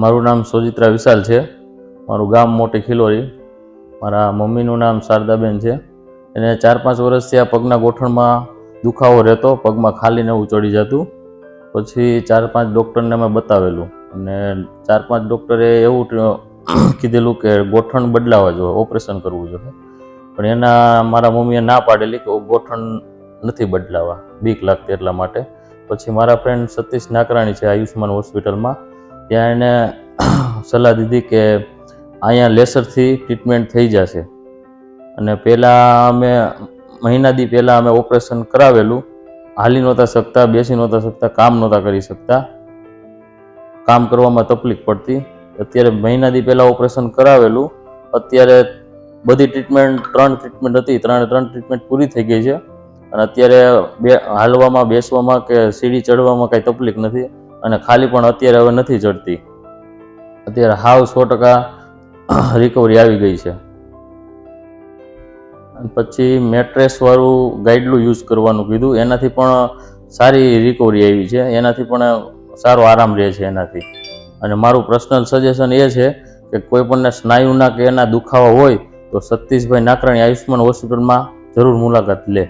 મારું નામ સોજિત્રા વિશાલ છે. મારું ગામ મોટી ખિલોરી. મારા મમ્મીનું નામ શારદાબેન છે. એને ચાર પાંચ વર્ષથી આ પગના ગોઠણમાં દુખાવો રહેતો, પગમાં ખાલીને એવું ચડી જતું. પછી ચાર પાંચ ડૉક્ટરને મેં બતાવેલું અને ચાર પાંચ ડૉક્ટરે એવું કીધેલું કે ગોઠણ બદલાવા જોઈએ, ઓપરેશન કરવું જોઈએ. પણ એના મારા મમ્મીએ ના પાડેલી કે ગોઠણ નથી બદલાવા, બીક લાગતી એટલા માટે. પછી મારા ફ્રેન્ડ સતીશ નાકરાણી છે આયુષ્માન હોસ્પિટલમાં. ત્યાં એને સલાહ દીધી કે અહીંયા લેસરથી ટ્રીટમેન્ટ થઈ જશે. અને પહેલાં અમે મહિના દી પહેલાં અમે ઓપરેશન કરાવેલું. હાલી નહોતા શકતા, બેસી નહોતા શકતા, કામ નહોતા કરી શકતા. કામ કરવામાં તકલીફ પડતી. અત્યારે મહિના દી પહેલાં ઓપરેશન કરાવેલું. અત્યારે બધી ટ્રીટમેન્ટ ત્રણ ટ્રીટમેન્ટ હતી. ત્રણે ત્રણ ટ્રીટમેન્ટ પૂરી થઈ ગઈ છે. અને અત્યારે બે હાલવામાં, બેસવામાં કે સીડી ચડવામાં કાંઈ તકલીફ નથી. અને ખાલી પણ અત્યારે હવે નથી ચડતી અત્યારે હાવ સો ટકા રિકવરી આવી ગઈ છે. પછી મેટ્રેસવાળું ગાઈડલું યુઝ કરવાનું કીધું. એનાથી પણ સારી રિકવરી આવી છે. એનાથી પણ સારો આરામ રહે છે એનાથી. અને મારું પર્સનલ સજેશન એ છે કે કોઈ પણને સ્નાયુના કે એના દુખાવા હોય તો સતીશભાઈ નાકરાણી આયુષ્માન હોસ્પિટલમાં જરૂર મુલાકાત લે.